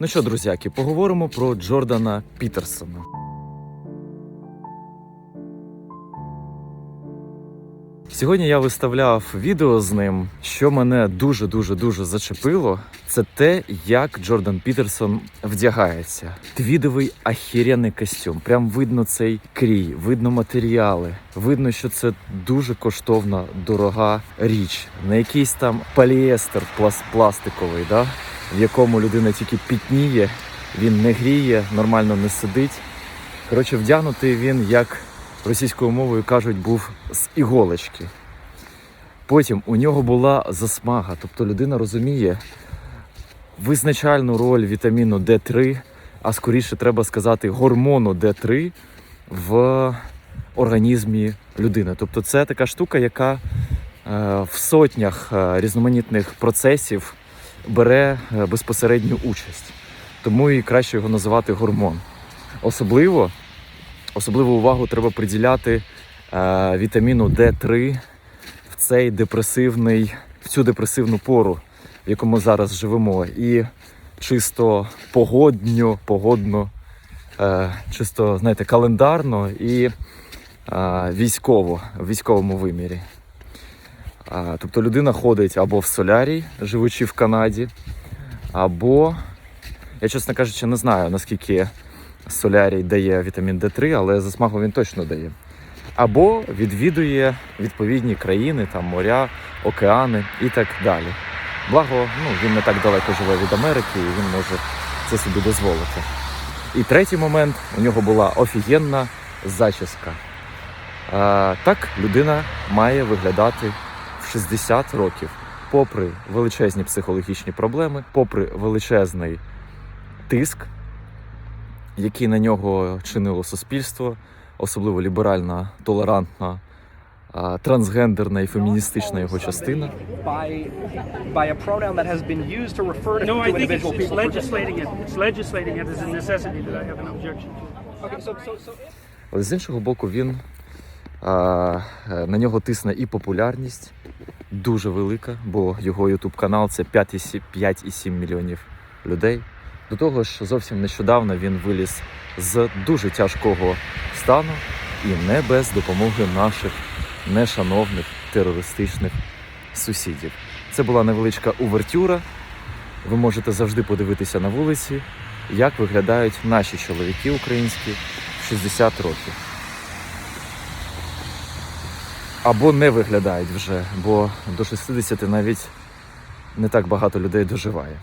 Ну що, друзяки, поговоримо про Джордана Пітерсона. Сьогодні я виставляв відео з ним. Що мене дуже дуже дуже зачепило, це те, як Джордан Пітерсон вдягається. Твідовий ахіряний костюм. Прям видно цей крій, видно матеріали. Видно, що це дуже коштовна, дорога річ. Не якийсь там поліестер плас- пластиковий, да? В якому людина тільки пітніє, він не гріє, нормально не сидить. Коротше, вдягнутий він, як російською мовою кажуть, був з іголочки. Потім у нього була засмага, тобто людина розуміє визначальну роль вітаміну D3, а скоріше треба сказати гормону D3 в організмі людини. Тобто це така штука, яка е, в сотнях е, різноманітних процесів бере е, безпосередню участь. Тому і краще його називати гормон. Особливо, особливу увагу треба приділяти е, вітаміну D3 в цей депресивний, в цю депресивну пору, в якому зараз живемо. І чисто погодньо, погодно, е, чисто, знаєте, календарно і е, військово, в військовому вимірі. Тобто людина ходить або в солярій, живучи в Канаді, або, я чесно кажучи, не знаю, наскільки солярій дає вітамін D3, але засмагу він точно дає. Або відвідує відповідні країни, там моря, океани і так далі. Благо, ну, він не так далеко живе від Америки, і він може це собі дозволити. І третій момент у нього була офігенна зачіска. А, так людина має виглядати 60 років, попри величезні психологічні проблеми, попри величезний тиск, який на нього чинило суспільство, особливо ліберальна, толерантна, трансгендерна і феміністична його частина. Але з іншого боку, він е, на нього тисне і популярність дуже велика, бо його ютуб канал це 5,7 5,7 мільйонів людей. До того ж, зовсім нещодавно він виліз з дуже тяжкого стану і не без допомоги наших нешановних терористичних сусідів. Це була невеличка увертюра. Ви можете завжди подивитися на вулиці, як виглядають наші чоловіки українські в 60 років. Або не виглядають вже, бо до 60 навіть не так багато людей доживає.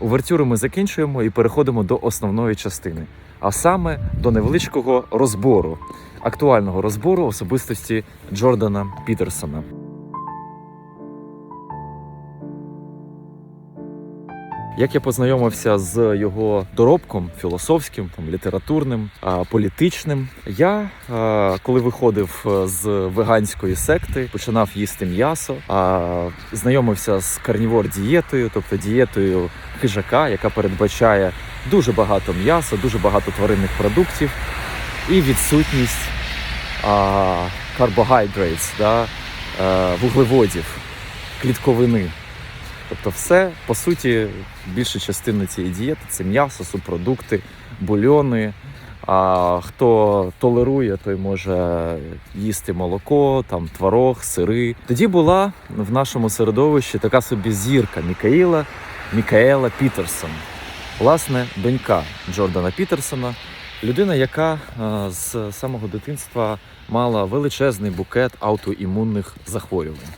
Увертюру ми закінчуємо і переходимо до основної частини, а саме до невеличкого розбору, актуального розбору особистості Джордана Пітерсона. Як я познайомився з його доробком філософським, там, літературним, політичним, я коли виходив е, з веганської секти, починав їсти м'ясо, знайомився з карнівор дієтою, тобто дієтою хижака, яка передбачає дуже багато м'яса, дуже багато тваринних продуктів і відсутність carbohydrates, да, е, вуглеводів, клітковини. Тобто, все, по суті, більша частина цієї дієти це м'ясо, субпродукти, бульйони. А хто толерує, той може їсти молоко, там творог, сири. Тоді була в нашому середовищі така собі зірка Мікаїла Мікаела Пітерсон, власне, донька Джордана Пітерсона, людина, яка е, з самого дитинства мала величезний букет аутоімунних захворювань.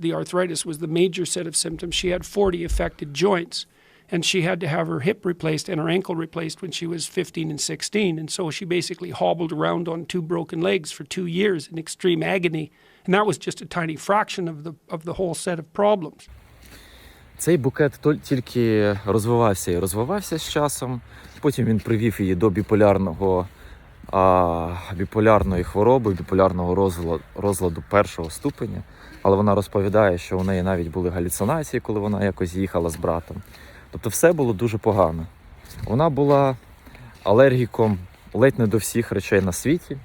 The arthritis was the major set of symptoms. She had 40 affected joints, and she had to have her hip replaced and her ankle replaced when she was 15 and 16. And so she basically hobbled around on two broken legs for two years in extreme agony. And that was just a tiny fraction of the, of the whole set of problems. Цей букет тол- тільки розвивався і розвивався з часом. Потім він привів її до біполярного, а, біполярної хвороби, біполярного розладу, розладу першого ступеня. Але вона розповідає, що у неї навіть були галюцинації, коли вона якось їхала з братом. Тобто все було дуже погано. Вона була алергіком ледь не до всіх речей на світі.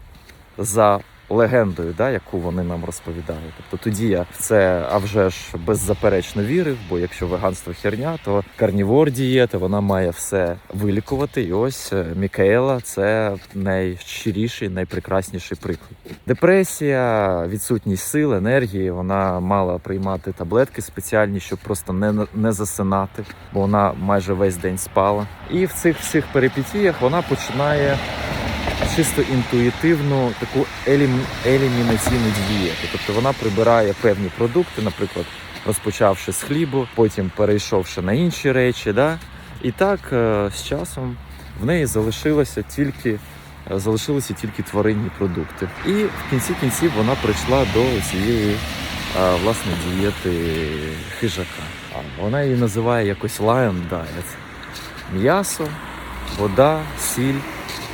За легендою, да, яку вони нам розповідають. Тобто тоді я в це а вже ж беззаперечно вірив, бо якщо веганство херня, то карнівор дієта вона має все вилікувати. І ось е, Мікаела це найщиріший, найпрекрасніший приклад. Депресія, відсутність сил, енергії. Вона мала приймати таблетки спеціальні, щоб просто не, не засинати, бо вона майже весь день спала. І в цих всіх перипетіях вона починає чисто інтуїтивну таку елім... елімінаційну дієту. Тобто вона прибирає певні продукти, наприклад, розпочавши з хлібу, потім перейшовши на інші речі. Да? І так е, з часом в неї залишилося тільки. е, Залишилися тільки тваринні продукти, і в кінці кінців вона прийшла до цієї е, власне дієти хижака. Вона її називає якось lion diet. М'ясо, вода, сіль,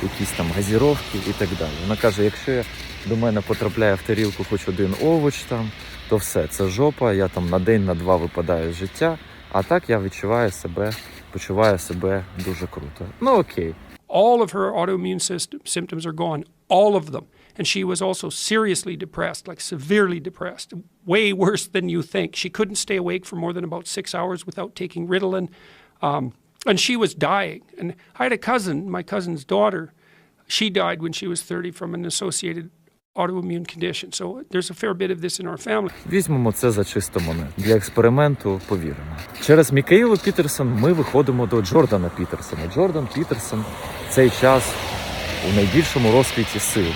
якісь там газіровки і так далі. Вона каже: якщо я до мене потрапляє в тарілку хоч один овоч там, то все, це жопа, я там на день, на два випадаю з життя. А так я відчуваю себе, почуваю себе дуже круто. Ну окей. All of her autoimmune system, symptoms are gone, all of them. And she was also seriously depressed, like severely depressed, way worse than you think. She couldn't stay awake for more than about six hours without taking Ritalin. Um, and she was dying. And I had a cousin, my cousin's daughter, she died when she was 30 from an associated autoimmune condition. So there's a fair bit of this in our family. Візьмемо це за чисто монет. Для експерименту повіримо. Через Мікаїлу Пітерсон ми виходимо до Джордана Пітерсона. Джордан Пітерсон цей час у найбільшому розквіті сил.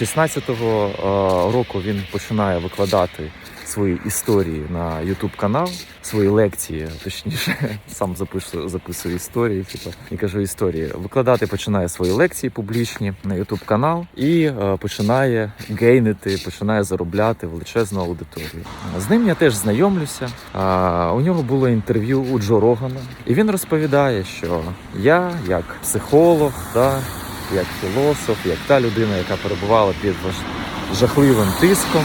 16-го е, року він починає викладати свої історії на YouTube канал, свої лекції, точніше, сам записую, записую історії. Типу, і кажу історії. Викладати починає свої лекції публічні на YouTube канал і е, починає гейнити, починає заробляти величезну аудиторію. З ним я теж знайомлюся. А, у нього було інтерв'ю у Джо Рогана, і він розповідає, що я, як психолог, да, як філософ, як та людина, яка перебувала під жахливим тиском.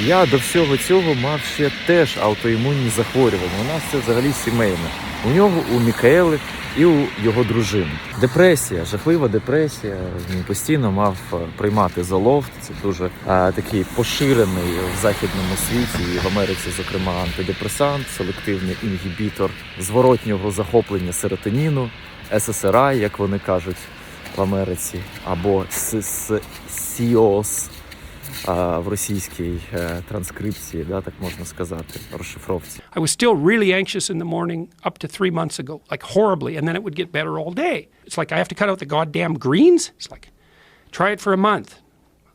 Я до всього цього мав ще теж аутоімунні захворювання. У нас це взагалі сімейне. У нього, у Мікаели і у його дружини. Депресія, жахлива депресія. Він постійно мав е, приймати золофт. Це дуже е, такий поширений в західному світі, і в Америці, зокрема, антидепресант, селективний інгібітор зворотнього захоплення серотоніну, ССРИ, як вони кажуть в Америці, або СІОС а, в російській е, транскрипції, да, так можна сказати, розшифровці. I was still really anxious in the morning up to three months ago, like horribly, and then it would get better all day. It's like I have to cut out the goddamn greens. It's like, try it for a month.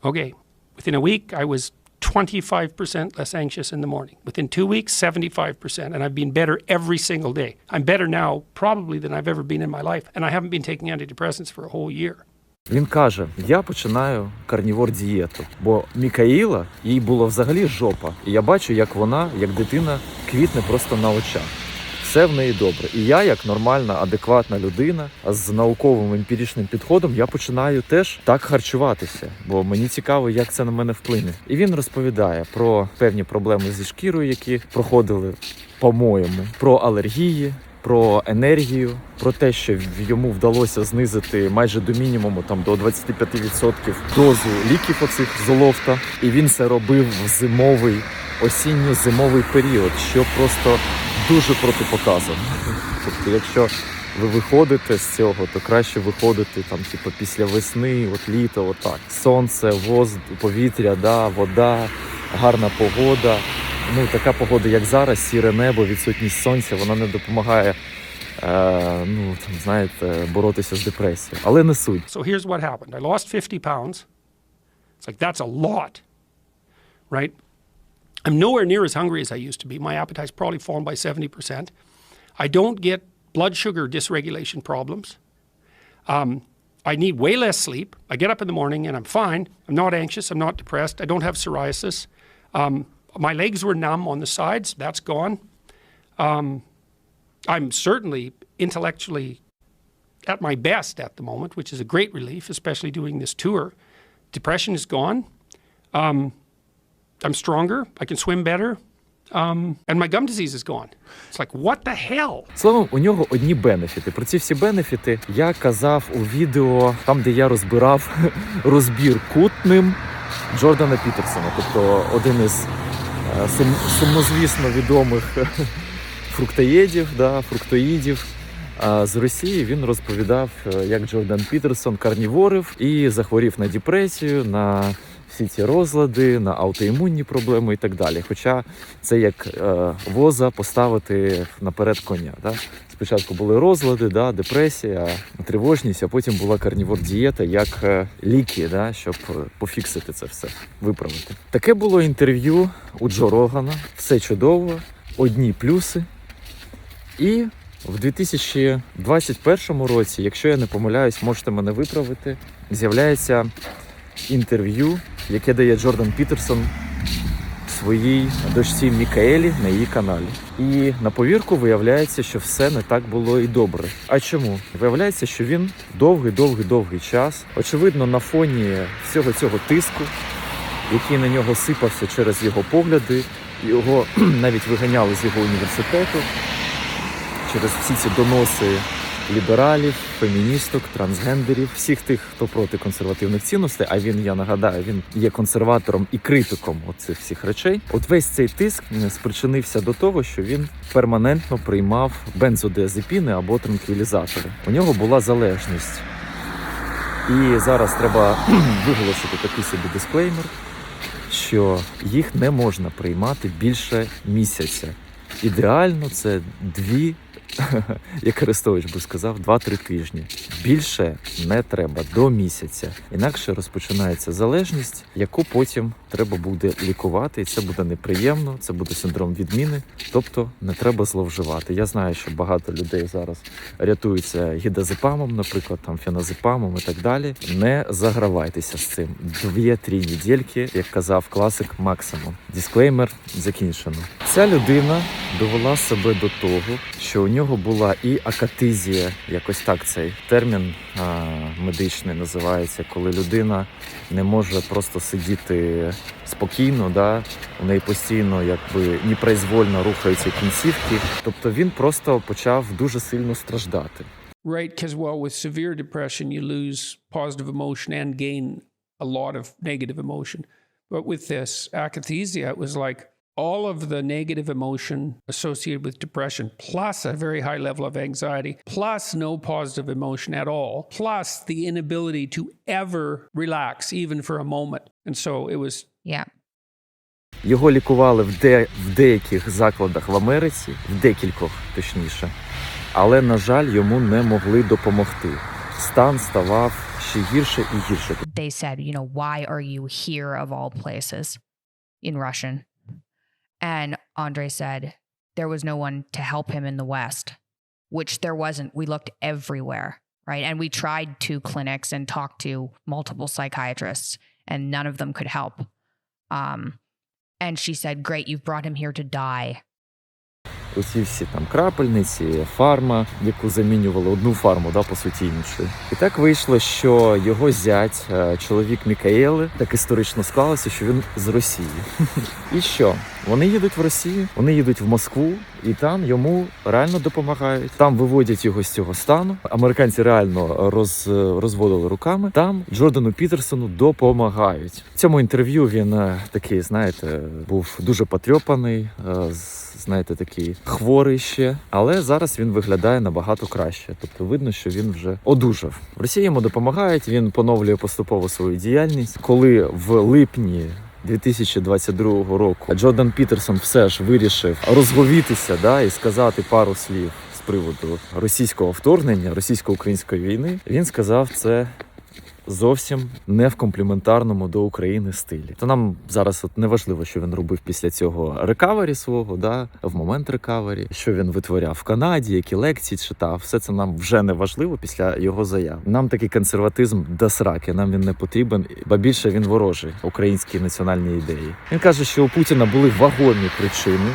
Okay. Within a week, I was 25% less anxious in the morning. Within two weeks, 75%. And I've been better every single day. I'm better now, probably, than I've ever been in my life. And I haven't been taking antidepressants for a whole year. Він каже: Я починаю карнівор дієту, бо Мікаїла їй було взагалі жопа. І я бачу, як вона, як дитина, квітне просто на очах. Все в неї добре. І я, як нормальна, адекватна людина з науковим емпіричним підходом, я починаю теж так харчуватися, бо мені цікаво, як це на мене вплине. І він розповідає про певні проблеми зі шкірою, які проходили, по-моєму, про алергії. Про енергію, про те, що йому вдалося знизити майже до мінімуму, там до 25% дозу ліків оцих золофта, і він це робив в зимовий осінньо-зимовий період, що просто дуже протипоказано. Тобто, якщо ви виходите з цього, то краще виходити там, типу, після весни, от літо, отак. Сонце, воздух, повітря, да, вода, гарна погода. Ну, така погода, як зараз, сіре небо, відсутність сонця, вона не допомагає. Е, ну, там, знаєте, боротися з депресією. Але не суть. So here's what happened I lost 50 pounds. It's like, that's a lot, right? I'm nowhere near as hungry as I used to be. My appetite's probably fallen by 70%. I don't get blood sugar dysregulation problems. Um, I need way less sleep. I get up in the morning and I'm fine. I'm not anxious. I'm not depressed. I don't have psoriasis. Um, my legs were numb on the sides. That's gone. Um, I'm certainly intellectually at my best at the moment, which is a great relief, especially doing this tour. Depression is gone. Um, I'm stronger. I can swim better. Um, and my gum disease is gone. It's like, what the hell? Словом, у нього одні бенефіти. Про ці всі бенефіти я казав у відео, там де я розбирав розбір кутним Джордана Пітерсона, тобто один із е, сум, сумнозвісно відомих фруктоїдів, да, фруктоїдів. А з Росії він розповідав, е, як Джордан Пітерсон карніворив і захворів на депресію, на всі ці розлади, на аутоімунні проблеми і так далі. Хоча це як е, воза поставити наперед коня. Да? Спочатку були розлади, да, депресія, тривожність, а потім була карнівор дієта як е, ліки, да, щоб е, пофіксити це все, виправити. Таке було інтерв'ю у Джо Рогана. Все чудово, одні плюси. І в 2021 році, якщо я не помиляюсь, можете мене виправити, з'являється інтерв'ю, яке дає Джордан Пітерсон своїй дочці Мікаелі на її каналі. І на повірку виявляється, що все не так було і добре. А чому? Виявляється, що він довгий, довгий, довгий час, очевидно, на фоні всього цього тиску, який на нього сипався через його погляди, його навіть виганяли з його університету через всі ці доноси лібералів, феміністок, трансгендерів, всіх тих, хто проти консервативних цінностей. А він, я нагадаю, він є консерватором і критиком оцих всіх речей. От весь цей тиск спричинився до того, що він перманентно приймав бензодиазепіни або транквілізатори. У нього була залежність. І зараз треба виголосити такий собі дисклеймер, що їх не можна приймати більше місяця. Ідеально це дві, як Арестович би сказав, два-три тижні. Більше не треба до місяця. Інакше розпочинається залежність, яку потім треба буде лікувати, і це буде неприємно. Це буде синдром відміни. Тобто не треба зловживати. Я знаю, що багато людей зараз рятуються гідазепамом, наприклад, там феназепамом і так далі. Не загравайтеся з цим. Дві-три недільки, як казав класик, максимум. Дисклеймер закінчено. Ця людина довела себе до того, що у нього була і акатизія, якось так цей термін а, медичний називається, коли людина не може просто сидіти спокійно, да? у неї постійно якби непроизвольно рухаються кінцівки. Тобто він просто почав дуже сильно страждати. Right, because well, with severe depression, you lose positive emotion and gain a lot of negative emotion. But with this akathisia, it was like all of the negative emotion associated with depression, plus a very high level of anxiety, plus no positive emotion at all, plus the inability to ever relax, even for a moment. And so it was Yeah. Його лікували в, де, в деяких закладах в Америці, в декількох точніше, але, на жаль, йому не могли допомогти. Стан ставав ще гірше і гірше. They said, you know, why are you here of all places in Russian? And Andre said, there was no one to help him in the West, which there wasn't. We looked everywhere, right? And we tried two clinics and talked to multiple psychiatrists, and none of them could help. Um, and she said, great, you've brought him here to die. Оці всі там крапельниці, фарма, яку замінювали одну фарму, да, по суті іншою. І так вийшло, що його зять, е, чоловік Мікаєли, так історично склалося, що він з Росії. І що? Вони їдуть в Росію, вони їдуть в Москву, і там йому реально допомагають. Там виводять його з цього стану. Американці реально роз, розводили руками. Там Джордану Пітерсону допомагають. В цьому інтерв'ю він е, такий, знаєте, був дуже потрьопаний. е, з- Знаєте, такий хворий ще, але зараз він виглядає набагато краще. Тобто видно, що він вже одужав. В Росії йому допомагають. Він поновлює поступово свою діяльність. Коли в липні 2022 року Джордан Пітерсон все ж вирішив розговітися да, і сказати пару слів з приводу російського вторгнення, російсько-української війни. Він сказав це. Зовсім не в компліментарному до України стилі. То нам зараз от не важливо, що він робив після цього рекавері свого, да, в момент рекавері, що він витворяв в Канаді, які лекції читав. Все це нам вже не важливо після його заяв. Нам такий консерватизм до сраки, нам він не потрібен, ба більше він ворожий українській національній ідеї. Він каже, що у Путіна були вагомі причини.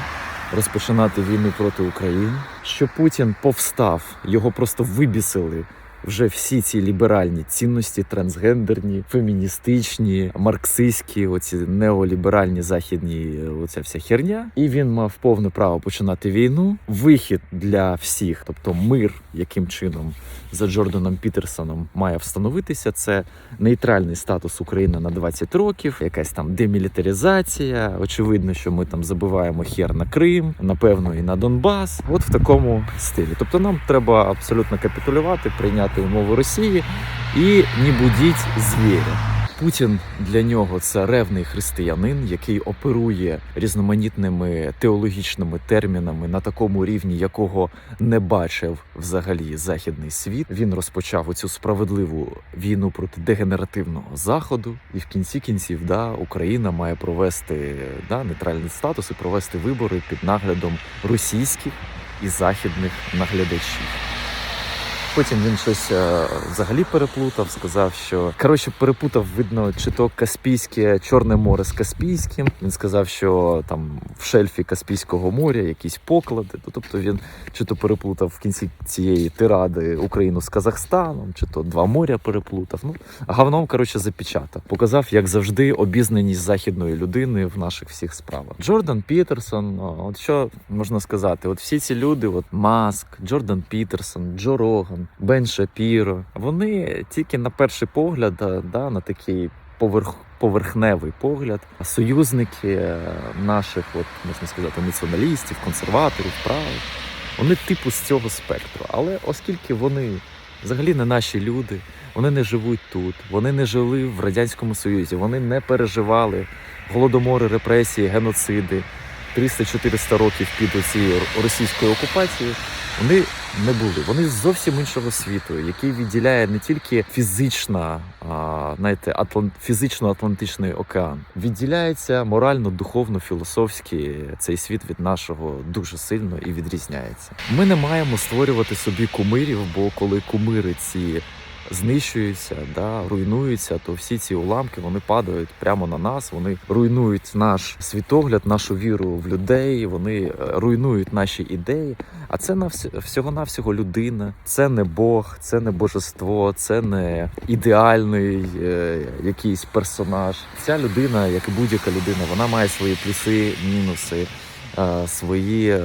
Розпочинати війну проти України, що Путін повстав, його просто вибісили вже всі ці ліберальні цінності, трансгендерні, феміністичні, марксистські, оці неоліберальні західні, оця вся херня. І він мав повне право починати війну. Вихід для всіх, тобто мир, яким чином за Джорданом Пітерсоном має встановитися, це нейтральний статус України на 20 років, якась там демілітаризація. Очевидно, що ми там забиваємо хер на Крим, напевно, і на Донбас. От в такому стилі. Тобто нам треба абсолютно капітулювати, прийняти умови Росії і не будіть звіря. Путін для нього це ревний християнин, який оперує різноманітними теологічними термінами на такому рівні, якого не бачив взагалі західний світ. Він розпочав оцю справедливу війну проти дегенеративного заходу, і в кінці кінців да Україна має провести да нейтральний статус і провести вибори під наглядом російських і західних наглядачів. Потім він щось е, взагалі переплутав, сказав, що коротше перепутав, видно, чи то Каспійське Чорне море з Каспійським. Він сказав, що там в шельфі Каспійського моря якісь поклади. Ну, Тобто він чи то переплутав в кінці цієї тиради Україну з Казахстаном, чи то два моря переплутав. Ну а говном, коротше, запечатав. Показав, як завжди, обізнаність західної людини в наших всіх справах. Джордан Пітерсон, от що можна сказати, от всі ці люди, от Маск, Джордан Пітерсон, Джо Роган, Бен Шапіро, вони тільки на перший погляд, да, да, на такий поверх. Поверхневий погляд, союзники е, наших, от можна сказати, націоналістів, консерваторів, правих, вони типу з цього спектру. Але оскільки вони взагалі не наші люди, вони не живуть тут, вони не жили в радянському союзі, вони не переживали голодомори, репресії, геноциди 300-400 років під цією російською окупацією. Вони не були. Вони з зовсім іншого світу, який відділяє не тільки фізична, а, знаєте, атлант, фізично-атлантичний океан. Відділяється морально, духовно, філософськи цей світ від нашого дуже сильно і відрізняється. Ми не маємо створювати собі кумирів, бо коли кумири ці знищуються, да, руйнуються, то всі ці уламки вони падають прямо на нас. Вони руйнують наш світогляд, нашу віру в людей. Вони е, руйнують наші ідеї. А це на всього навсього людина. Це не Бог, це не божество, це не ідеальний е, якийсь персонаж. Ця людина, як і будь-яка людина, вона має свої плюси, мінуси. Е, Свої е,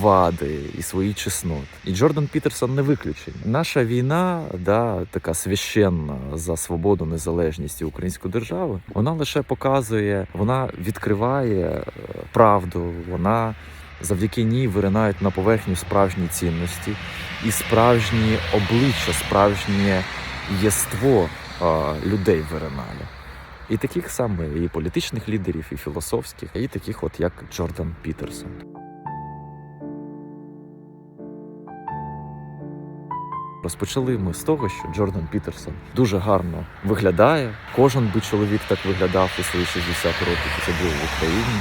вади і свої чесноти. І Джордан Пітерсон не виключення. Наша війна, да, така священна за свободу, незалежність і українську державу, вона лише показує, вона відкриває е, правду, вона завдяки ній виринають на поверхню справжні цінності і справжні обличчя, справжнє єство е, людей виринає. І таких саме і політичних лідерів, і філософських, і таких, от як Джордан Пітерсон. Розпочали ми з того, що Джордан Пітерсон дуже гарно виглядає. Кожен би чоловік так виглядав у свої 60 років. Це було в Україні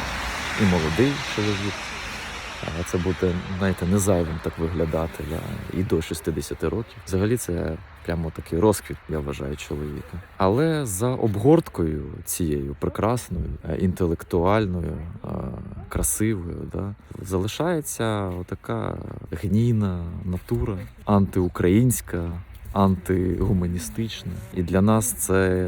і молодий чоловік. Це буде, знаєте, не зайвим так виглядати да, і до 60 років. Взагалі це прямо такий розквіт, я вважаю, чоловіка. Але за обгорткою цією прекрасною, е, інтелектуальною, е, красивою, да, залишається така гнійна натура, антиукраїнська. Антигуманістична, і для нас це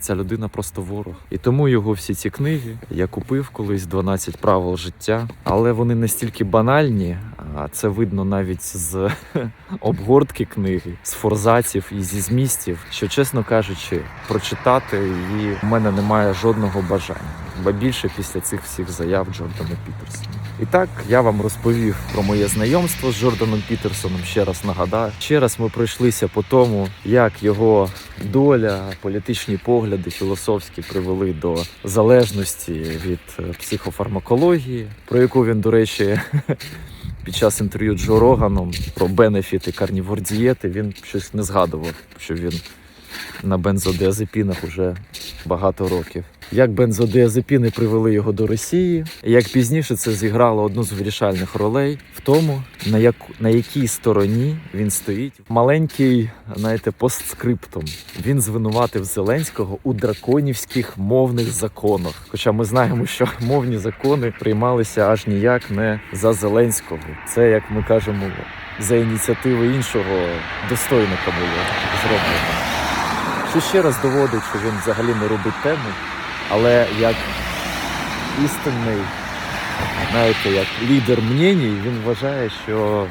ця людина просто ворог. І тому його всі ці книги я купив колись 12 правил життя, але вони настільки банальні, а це видно навіть з обгортки книги, з форзаців і зі змістів, що, чесно кажучи, прочитати її в мене немає жодного бажання. Ба більше після цих всіх заяв Джордана Пітерсона. І так я вам розповів про моє знайомство з Джорданом Пітерсоном. Ще раз нагадаю. Ще раз ми пройшлися по тому, як його доля, політичні погляди, філософські привели до залежності від е, психофармакології, про яку він, до речі, під час інтерв'ю Джо Роганом про бенефіти карнівордієти він щось не згадував, що він на бензодіазепінах уже багато років. Як бензодіазепіни привели його до Росії, як пізніше це зіграло одну з вирішальних ролей в тому, на як на якій стороні він стоїть. Маленький, знаєте, постскриптум. Він звинуватив Зеленського у драконівських мовних законах. Хоча ми знаємо, що мовні закони приймалися аж ніяк не за Зеленського. Це як ми кажемо за ініціативи іншого достойника було зроблено. Що ще раз доводить, що він взагалі не робить тему, але як істинний, знаєте, як лідер мненій, він вважає, що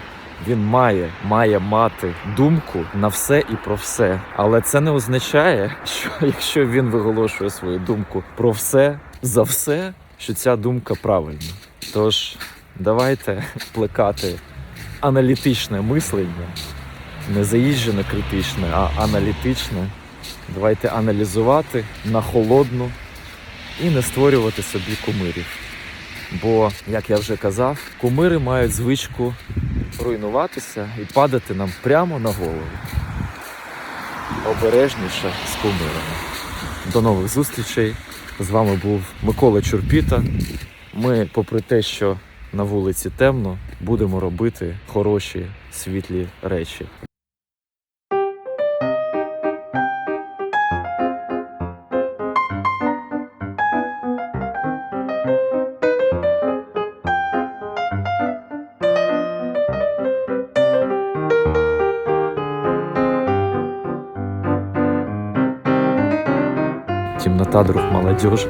він має, має мати думку на все і про все. Але це не означає, що якщо він виголошує свою думку про все за все, що ця думка правильна. Тож давайте плекати аналітичне мислення, не заїжджене критичне, а аналітичне. Давайте аналізувати на холодну і не створювати собі кумирів. Бо, як я вже казав, кумири мають звичку руйнуватися і падати нам прямо на голову. Обережніше з кумирами. До нових зустрічей. З вами був Микола Чурпіта. Ми, попри те, що на вулиці темно, будемо робити хороші світлі речі. Друг молодежи.